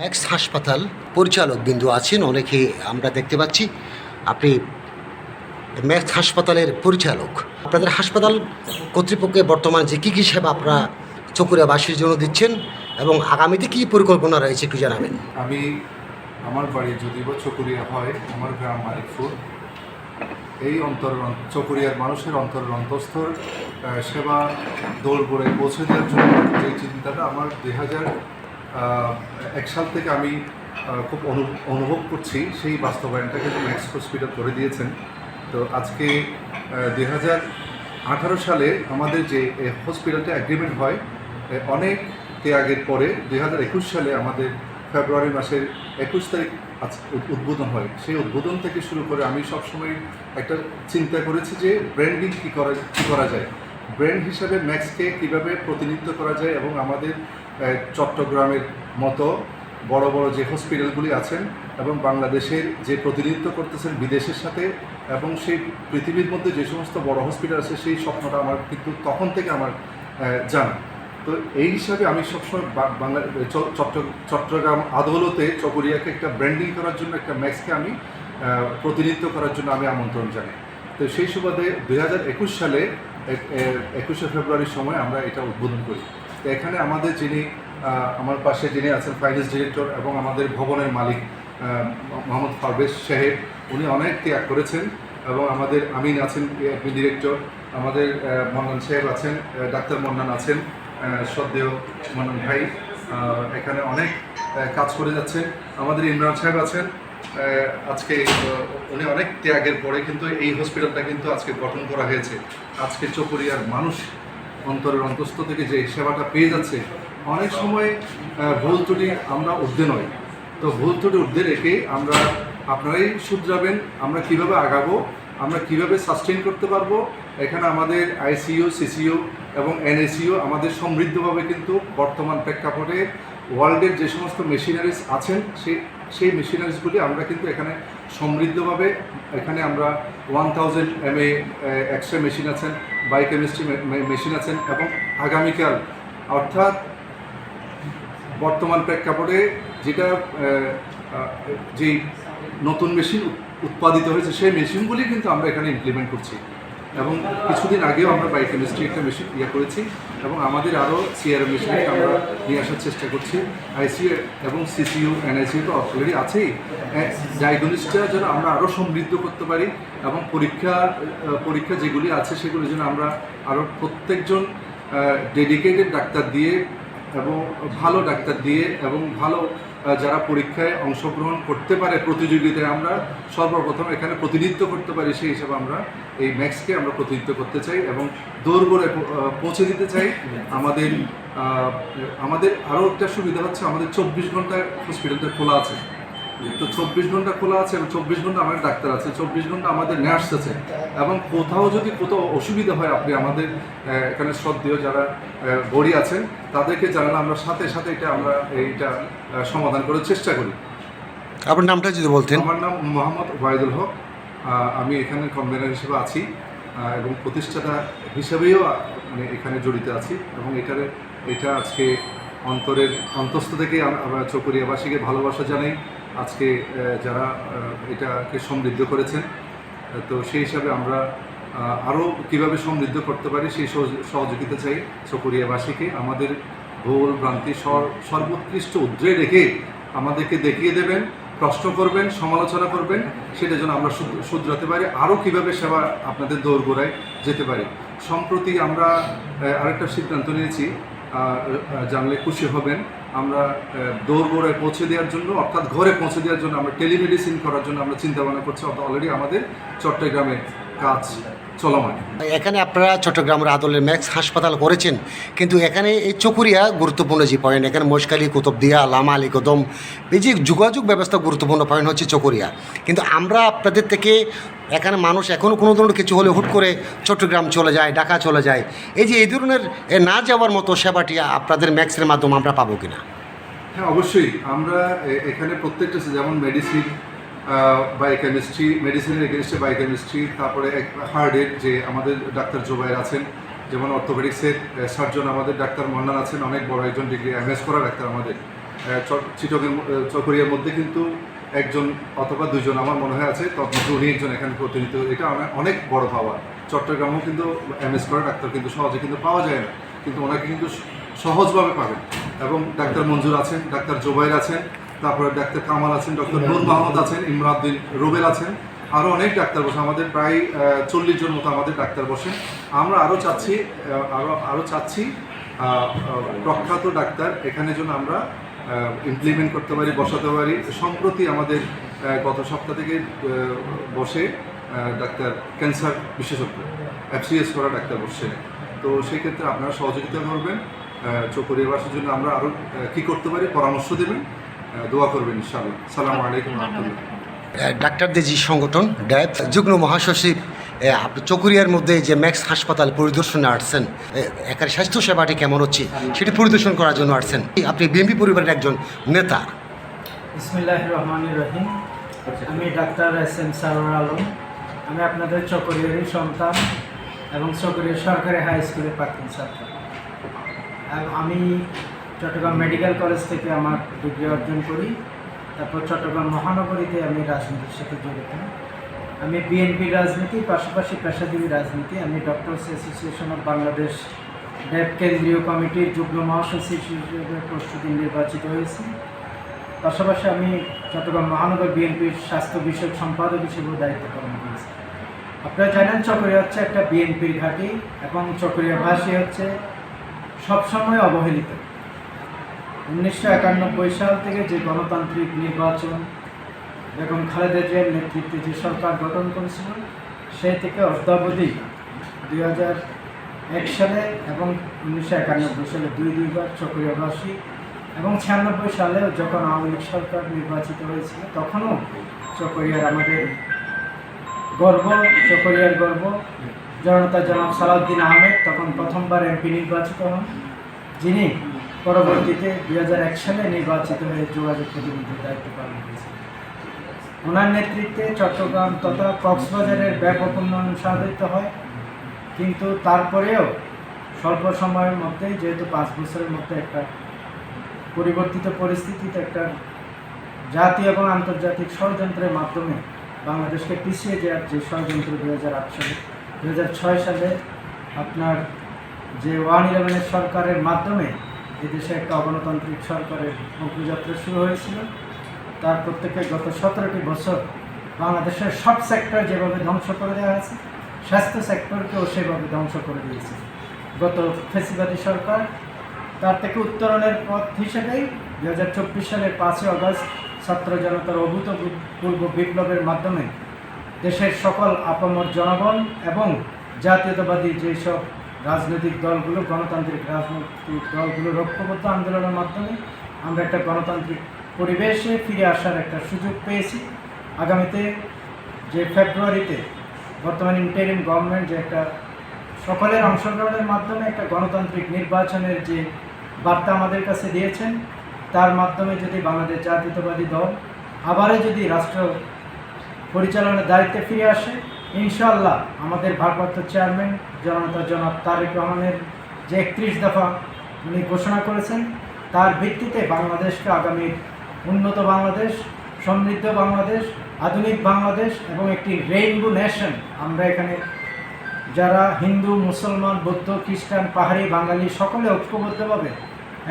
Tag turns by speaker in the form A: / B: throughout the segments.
A: Max হাসপাতাল পরিচালক বিন্দু আছেন, অনেকে আমরা দেখতে পাচ্ছি। আপনি ম্যাক্স হাসপাতালের পরিচালক। আপনাদের হাসপাতাল কর্তৃপক্ষে বর্তমানে যে কী কী সেবা আপনারা চকুরিয়াবাসীর জন্য দিচ্ছেন এবং আগামীতে কী পরিকল্পনা রয়েছে একটু জানাবেন।
B: আমি আমার বাড়ি যদি বা চকুরিয়া হয়, আমার গ্রাম মালিকপুর এই অন্তর চকুরিয়ার মানুষের অন্তরের সেবা দৌড় করে পৌঁছে দেওয়ার জন্য যে চিন্তাটা আমার দুই হাজার এক সাল থেকে আমি খুব অনু- অনুভব করছি সেই বাস্তবায়নটা কিন্তু ম্যাক্স হসপিটাল করে দিয়েছেন। তো আজকে দুই হাজার আঠারো সালে আমাদের যে হসপিটালটা অ্যাগ্রিমেন্ট হয় অনেক ত্যাগের পরে দুই হাজার একুশ সালে আমাদের ফেব্রুয়ারি মাসের একুশ তারিখ আজ উদ্বোধন হয়। সেই উদ্বোধন থেকে শুরু করে আমি সবসময় একটা চিন্তা করেছি যে ব্র্যান্ডিং কী করা কী করা যায়? ব্র্যান্ড হিসাবে ম্যাক্সকে কীভাবে প্রতিনিধিত্ব করা যায় এবং আমাদের চট্টগ্রামের মতো বড় বড় যে হসপিটালগুলি আছেন এবং বাংলাদেশের যে প্রতিনিধিত্ব করতেছেন বিদেশের সাথে এবং সেই পৃথিবীর মধ্যে যে সমস্ত বড় হসপিটাল আছে সেই স্বপ্নটা আমার কিন্তু তখন থেকে আমার জানা। তো এই হিসাবে আমি সবসময় বাংলা চট্ট- চট্টগ্রাম আদালতে চকরিয়াকে একটা ব্র্যান্ডিং করার জন্য একটা ম্যাক্সকে আমি প্রতিনিধিত্ব করার জন্য আমি আমন্ত্রণ জানাই। তো সেই সুবাদে দুই হাজার একুশ সালে একুশে ফেব্রুয়ারির সময় আমরা এটা উদ্বোধন করি। এখানে আমাদের যিনি আমার পাশে যিনি আছেন ফাইন্যান্স ডিরেক্টর এবং আমাদের ভবনের মালিক মোহাম্মদ পারভেজ সাহেব, উনি অনেক ত্যাগ করেছেন এবং আমাদের আমিন আছেন অ্যাডমিন ডিরেক্টর আমাদের মন্নান সাহেব আছেন ডাক্তার মন্নান আছেন শ্রদ্ধেয় মন্নান ভাই এখানে অনেক কাজ করে যাচ্ছেন। আমাদের ইমরান সাহেব আছেন আজকে উনি অনেক ত্যাগের পরে কিন্তু এই হসপিটালটা কিন্তু আজকে গঠন করা হয়েছে। আজকে চকরিয়ার মানুষ অন্তরের অন্তস্থ থেকে যে সেবাটা পেয়ে যাচ্ছে, অনেক সময় ভুল ত্রুটি আমরা ঊর্ধ্বে নই। তো ভুল ত্রুটি ঊর্ধ্বে রেখে আমরা আপনারাই শুধরাবেন, আমরা কীভাবে আগাবো, আমরা কীভাবে সাস্টেইন করতে পারব। এখানে আমাদের আইসিইউ, সিসিইউ এবং এনএসইউ আমাদের সমৃদ্ধভাবে কিন্তু বর্তমান প্রেক্ষাপটে ওয়ার্ল্ডের যে সমস্ত মেশিনারিজ আছেন সেই সেই মেশিনারিজগুলি আমরা কিন্তু এখানে সমৃদ্ধভাবে এখানে আমরা one thousand M A X machine আছেন বায়োকেমিস্ট্রি মেশিন আছেন এবং আগামীকাল, অর্থাৎ বর্তমান প্রেক্ষাপটে যেটা যেই নতুন মেশিন উৎপাদিত হয়েছে, সেই মেশিনগুলি কিন্তু আমরা এখানে ইমপ্লিমেন্ট করছি। এবং কিছুদিন আগেও আমরা বায়োকেমিস্ট্রি একটা মেশিন ইয়ে করেছি এবং আমাদের আরও সিআরএম মেশিন আমরা নিয়ে আসার চেষ্টা করছি। আইসিইউ এবং সিসিইউ এনআইসিউ তো অলরেডি আছেই। ডায়াগনোসিসটা যেন আমরা আরও সমৃদ্ধ করতে পারি এবং পরীক্ষা পরীক্ষা যেগুলি আছে সেগুলি যেন আমরা আরও প্রত্যেকজন ডেডিকেটেড ডাক্তার দিয়ে এবং ভালো ডাক্তার দিয়ে এবং ভালো যারা পরীক্ষায় অংশগ্রহণ করতে পারে প্রতিযোগিতায় আমরা সর্বপ্রথম এখানে প্রতিনিধিত্ব করতে পারি, সেই হিসাবে আমরা এই ম্যাক্সকে আমরা প্রতিনিধিত্ব করতে চাই এবং দৌড় করে পৌঁছে দিতে চাই। আমাদের আমাদের আরও একটা সুবিধা হচ্ছে আমাদের চব্বিশ ঘন্টায় হসপিটালটা খোলা আছে। তো চব্বিশ ঘণ্টা খোলা আছে এবং চব্বিশ ঘণ্টা আমাদের ডাক্তার আছে চব্বিশ ঘণ্টা আমাদের নার্স আছে এবং কোথাও যদি কোথাও অসুবিধা হয় আপনি আমাদের এখানে শ্রদ্ধেয় যারা গড়ি আছেন তাদেরকে জানালে আমরা সাথে সাথে এটা আমরা এইটা সমাধান করার চেষ্টা করি।
A: আপনার নামটা যদি বলতেন।
B: আমার নাম মোহাম্মদ ওয়াইদুল হক আমি এখানে কনভেনার হিসেবে আছি এবং প্রতিষ্ঠাতা হিসেবেও মানে এখানে জড়িত আছি এবং এটার এটা আজকে অন্তরের অন্তস্থ থেকে আমরা চকরিয়াবাসীকে ভালোবাসা জানাই। আজকে যারা এটাকে সমৃদ্ধ করেছেন তো সেই হিসাবে আমরা আরও কীভাবে সমৃদ্ধ করতে পারি সেই সহযোগিতা চাই চকরিয়াবাসীকে আমাদের ভুল ভ্রান্তি সর- সর্বোৎকৃষ্ট উদ্রে রেখে আমাদেরকে দেখিয়ে দেবেন, প্রশ্ন করবেন, সমালোচনা করবেন, সেটা যেন আমরা শুধ- শুধরাতে পারি। আরও কীভাবে সেবা আপনাদের দৌড়গোড়ায় যেতে পারি। সম্প্রতি আমরা আরেকটা সিদ্ধান্ত নিয়েছি জানলে খুশি হবেন। আমরা দৌড় দৌড়গোড়ায় পৌঁছে দেওয়ার জন্য, অর্থাৎ ঘরে পৌঁছে দেওয়ার জন্য, আমরা টেলিমেডিসিন করার জন্য আমরা চিন্তা ভাবনা করছি অলরেডি আমাদের চট্টগ্রামে কাজ চলমান
A: এখানে আপনারা চট্টগ্রামের আদলের ম্যাক্স হাসপাতাল করেছেন কিন্তু এখানে এই চকুরিয়া গুরুত্বপূর্ণ যে পয়েন্ট এখানে মশকালি কুতুবদিয়া লামা আলী কদম এই যে যোগাযোগ ব্যবস্থা গুরুত্বপূর্ণ পয়েন্ট হচ্ছে চকুরিয়া। কিন্তু আমরা আপনাদের থেকে এখানে মানুষ এখনও কোনো ধরনের কিছু হলে হুট করে চট্টগ্রাম চলে যায় ঢাকা চলে যায়। এই যে এই ধরনের না যাওয়ার মতো সেবাটি আপনাদের ম্যাক্সের মাধ্যমে আমরা পাবো কিনা?
B: হ্যাঁ অবশ্যই। আমরা এখানে প্রত্যেকটা যেমন মেডিসিন বায়োকেমিস্ট্রি মেডিসিনের এগেনস্টে বায়োকেমিস্ট্রি তারপরে হার্টের যে আমাদের ডাক্তার জোবাইর আছেন, যেমন অর্থোপেডিক্সের সার্জন আমাদের ডাক্তার মন্নান আছেন, অনেক বড় একজন ডিগ্রি এম এস করা ডাক্তার আমাদের। চিটকের চকরিয়ার মধ্যে কিন্তু একজন অথবা দুজন আমার মনে হয় আছে তখন উনি একজন এখানে প্রতিনিধিত্ব, এটা অনেক বড় পাওয়া। চট্টগ্রামেও কিন্তু এমএস করা ডাক্তার কিন্তু সহজে কিন্তু পাওয়া যায় না, কিন্তু ওনাকে কিন্তু সহজভাবে পাবেন। এবং ডাক্তার মঞ্জুর আছেন ডাক্তার জোবাইর আছেন তারপরে ডাক্তার কামাল আছেন, ডক্টর নূর মাহমুদ আছেন ইমরাউদ্দিন রুবেল আছেন আরও অনেক ডাক্তার বসে আমাদের, প্রায় চল্লিশ জন মতো আমাদের ডাক্তার বসেন আমরা আরও চাচ্ছি আরও আরও চাচ্ছি প্রখ্যাত ডাক্তার এখানে যেন আমরা ইমপ্লিমেন্ট করতে পারি, বসাতে পারি। সম্প্রতি আমাদের গত সপ্তাহ থেকে বসে ডাক্তার ক্যান্সার বিশেষজ্ঞ অ্যাপসিএস করা ডাক্তার বসছেন তো সেই ক্ষেত্রে আপনারা সহযোগিতা করবেন চকরিয়াবাসীর জন্য আমরা আরও কী করতে পারি, পরামর্শ দেবেন। দোয়া করবেন ইনশাআল্লাহ। সালামু আলাইকুম রহমতুল্লাহ।
A: ডাক্তারদের যে সংগঠন ড্যাপ যুগ্ম মহাসচিব আপনি চকুরিয়ার মধ্যে যে ম্যাক্স হাসপাতাল পরিদর্শনে আসছেন এ, এখানে স্বাস্থ্য সেবাটি কেমন হচ্ছে সেটি পরিদর্শন করার জন্য আসছেন। আপনি বিএনপি পরিবারের একজন নেতা।
C: বিসমিল্লাহ রহমান রহিম। আমি doctor S M Sarwar Alam. আমি আপনাদের চকরিয়ারই সন্তান এবং চকরিয়া সরকারি হাই স্কুলের প্রাক্তন ছাত্র। আমি চট্টগ্রাম মেডিকেল কলেজ থেকে আমার ডিগ্রি অর্জন করি। তারপর চট্টগ্রাম মহানগরীতে আমি রাজনীতির সাথে জড়িত। আমি বিএনপির রাজনীতি, পাশাপাশি পেশাজীবী রাজনীতি। আমি ডক্টরস অ্যাসোসিয়েশন অফ বাংলাদেশ ডেপ কেন্দ্রীয় কমিটির যুগ্ম মহাসচিব হিসেবে প্রস্তুতি নির্বাচিত হয়েছি। পাশাপাশি আমি চট্টগ্রাম মহানগর বিএনপির স্বাস্থ্য বিষয়ক সম্পাদক হিসেবেও দায়িত্ব পালন করেছি। আপনারা জানেন, চকরিয়া হচ্ছে একটা বিএনপির ঘাঁটি এবং চকরিয়াভাষী হচ্ছে সবসময় অবহেলিত। উনিশশো একানব্বই সাল থেকে যে গণতান্ত্রিক নির্বাচন বেগম খালেদা জিয়ার নেতৃত্বে যে সরকার গঠন করেছিল সেই থেকে অদ্যাবধি দুই হাজার এক সালে এবং উনিশশো একানব্বই সালে দুই দুইবার চকরিয়াভাষী এবং ছিয়ানব্বই সালেও যখন আওয়ামী লীগ সরকার নির্বাচিত হয়েছিল, তখনও চকরিয়ার আমাদের গর্ব, চকরিয়ার গর্ব। জনতা জনাব সালাউদ্দিন আহমেদ তখন প্রথমবার এমপি নির্বাচিত হন, যিনি পরবর্তীতে দুই এক সালে নির্বাচিত হয়ে যোগাযোগ প্রতিনিধির দায়িত্ব পালন করেছিলেন ওনার নেতৃত্বে চট্টগ্রাম তথা কক্সবাজারের ব্যাপক উন্নয়ন সাধিত হয়। কিন্তু তারপরেও স্বল্প সময়ের মধ্যেই যেহেতু পাঁচ বছরের মধ্যে একটা পরিবর্তিত পরিস্থিতিতে একটা জাতীয় এবং আন্তর্জাতিক ষড়যন্ত্রের মাধ্যমে বাংলাদেশকে পিছিয়ে দেওয়ার যে ষড়যন্ত্র দু হাজার আট সালে দু হাজার ছয় সালে আপনার যে ওয়ান ইলেভেনের সরকারের মাধ্যমে এদেশে একটা অগণতান্ত্রিক সরকারের অগ্রযাত্রা শুরু হয়েছিল। তার প্রত্যেকে গত সতেরোটি বছর বাংলাদেশের সব সেক্টর যেভাবে ধ্বংস করে দেওয়া হয়েছে, স্বাস্থ্য সেক্টরকেও সেভাবে ধ্বংস করে দিয়েছে। গত ফেসিবাদী সরকার তার থেকে উত্তরণের পথ হিসেবেই দু হাজার চব্বিশ সালের পাঁচই আগস্ট ছাত্র জনতার অভূতপূর্ব বিপ্লবের মাধ্যমে দেশের সকল আপামর জনগণ এবং জাতীয়তাবাদী যেসব রাজনৈতিক দলগুলো, গণতান্ত্রিক রাজনৈতিক দলগুলো ঐক্যবদ্ধ আন্দোলনের মাধ্যমে আমরা একটা গণতান্ত্রিক পরিবেশে ফিরে আসার একটা সুযোগ পেয়েছি। আগামীতে যে ফেব্রুয়ারিতে বর্তমান ইন্টারিম গভর্নমেন্ট যে একটা সকলের অংশগ্রহণের মাধ্যমে একটা গণতান্ত্রিক নির্বাচনের যে বার্তা আমাদের কাছে দিয়েছেন, তার মাধ্যমে যদি বাংলাদেশ জাতীয়তাবাদী দল আবারও যদি রাষ্ট্র পরিচালনার দায়িত্বে ফিরে আসে ইনশাল্লাহ আমাদের ভারপ্রাপ্ত চেয়ারম্যান জনতা জনাব তারেক রহমানের যে একত্রিশ দফা উনি ঘোষণা করেছেন, তার ভিত্তিতে বাংলাদেশকে আগামী উন্নত বাংলাদেশ, সমৃদ্ধ বাংলাদেশ, আধুনিক বাংলাদেশ এবং একটি রেইনবো নেশন আমরা এখানে যারা হিন্দু, মুসলমান, বৌদ্ধ, খ্রিস্টান, পাহাড়ি, বাঙালি সকলে ঐক্যবদ্ধভাবে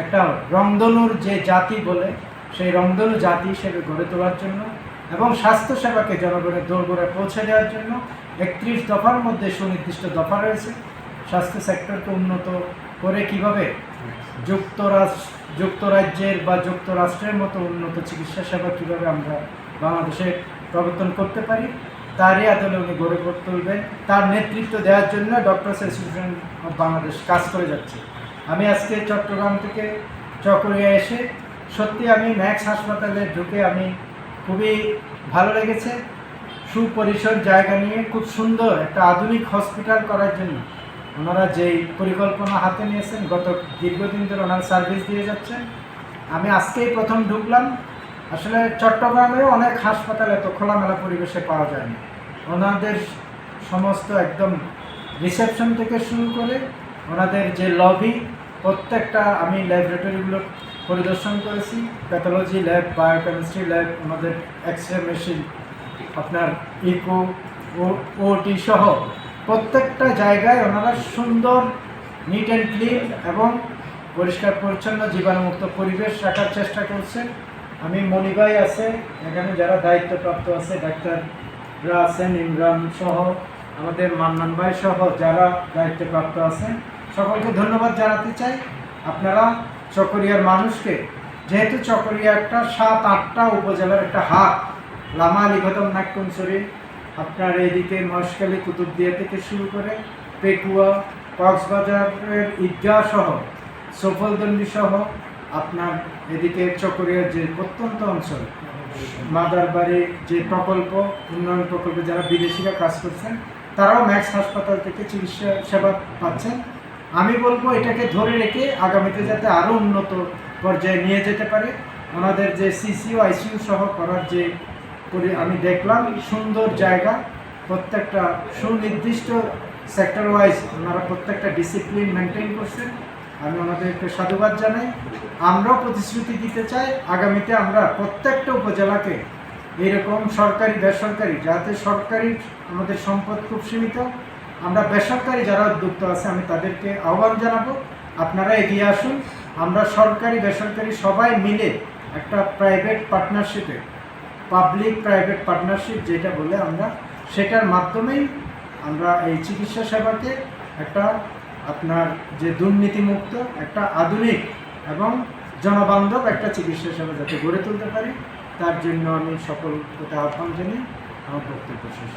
C: একটা রংধনুর যে জাতি বলে, সেই রংধনু জাতি হিসেবে গড়ে তোলার জন্য এবং স্বাস্থ্যসেবাকে জনগণের দোরগোড়ায় পৌঁছে দেওয়ার জন্য একত্রিশ দফার মধ্যে সুনির্দিষ্ট দফা রয়েছে। স্বাস্থ্য সেক্টরকে উন্নত করে কীভাবে যুক্তরাষ্ট্র যুক্তরাজ্যের বা যুক্তরাষ্ট্রের মতো উন্নত চিকিৎসা সেবা কীভাবে আমরা বাংলাদেশে প্রবর্তন করতে পারি, তারই আদলে উনি গড়ে তুলবেন। তার নেতৃত্ব দেওয়ার জন্য ডক্টর অ্যাসোসিয়েশন অফ বাংলাদেশ কাজ করে যাচ্ছে। আমি আজকে চট্টগ্রাম থেকে চকরিয়া এসে সত্যি আমি ম্যাক্স হাসপাতালে ঢুকে আমি খুবই ভালো লেগেছে। সুপরিসর জায়গা নিয়ে খুব সুন্দর একটা আধুনিক হসপিটাল করার জন্য। ওনারা যেই পরিকল্পনা হাতে নিয়েছেন, গত দীর্ঘদিন ধরে ওনারা সার্ভিস দিয়ে যাচ্ছেন। আমি আজকেই প্রথম ঢুকলাম। আসলে চট্টগ্রামেও অনেক হাসপাতাল এত খোলামেলা পরিবেশে পাওয়া যায় না ওনাদের সমস্ত একদম রিসেপশন থেকে শুরু করে ওনাদের যে লবি প্রত্যেকটা আমি ল্যাবরেটরিগুলো পরিদর্শন করেছি। প্যাথোলজি ল্যাব বায়োকেমিস্ট্রি ল্যাব আমাদের এক্স রে মেশিন আপনার ইকো ও ওটি সহ প্রত্যেকটা জায়গায় ওনারা সুন্দর নিট অ্যান্ড ক্লিন এবং পরিষ্কার পরিচ্ছন্ন জীবাণুমুক্ত পরিবেশ রাখার চেষ্টা করছেন। আমি মনিভাই আছে, এখানে যারা দায়িত্বপ্রাপ্ত আছে ডাক্তাররা আছেন, ইমরান সহ, আমাদের মান্নান ভাই সহ যারা দায়িত্বপ্রাপ্ত আছেন, সকলকে ধন্যবাদ জানাতে চাই। আপনারা চকরিয়ার মানুষকে। যেহেতু চকরিয়া একটা সাত, আটটা উপজেলার একটা হাট, লামা আলিগতম নাট্যঞ্চরী আপনার এদিকে মহেশখালী, কুতুবদিয়া থেকে শুরু করে পেকুয়া কক্সবাজারের ঈদগাহ সহ সফলদন্ডি সহ আপনার এদিকে চকরিয়ার যে প্রত্যন্ত অঞ্চল, মাদারবাড়ি যে প্রকল্প, উন্নয়ন প্রকল্পে যারা বিদেশিরা কাজ করছেন, তারাও ম্যাক্স হাসপাতাল থেকে চিকিৎসা সেবা পাচ্ছেন। আমি বলব এটাকে ধরে রেখে আগামীতে যাতে আরও উন্নত পর্যায়ে নিয়ে যেতে পারে। ওনাদের যে সিসিও আইসিইউ সহ করার যে আমি দেখলাম সুন্দর জায়গা। প্রত্যেকটা সুনির্দিষ্ট সেক্টর ওয়াইজ ওনারা প্রত্যেকটা ডিসিপ্লিন মেনটেন করছেন। আমি ওনাদেরকে সাধুবাদ জানাই। আমরাও প্রতিশ্রুতি দিতে চাই, আগামীতে আমরা প্রত্যেকটা উপজেলাকে এরকম সরকারি, বেসরকারি, যাতে সরকারি আমাদের সম্পদ খুব সীমিত আমরা বেসরকারি যারা উদ্যুক্ত আছে, আমি তাদেরকে আহ্বান জানাব, আপনারা এগিয়ে আসুন আমরা সরকারি, বেসরকারি সবাই মিলে একটা প্রাইভেট পার্টনারশিপে পাবলিক প্রাইভেট পার্টনারশিপ যেটা বলে আমরা, সেটার মাধ্যমেই আমরা এই চিকিৎসা সেবাকে একটা আপনার যে দুর্নীতিমুক্ত, একটা আধুনিক এবং জনবান্ধব একটা চিকিৎসা সেবা যাতে গড়ে তুলতে পারি, তার জন্য আমি সকল প্রতি আহ্বান জানিয়ে আমার বক্তব্য শেষ।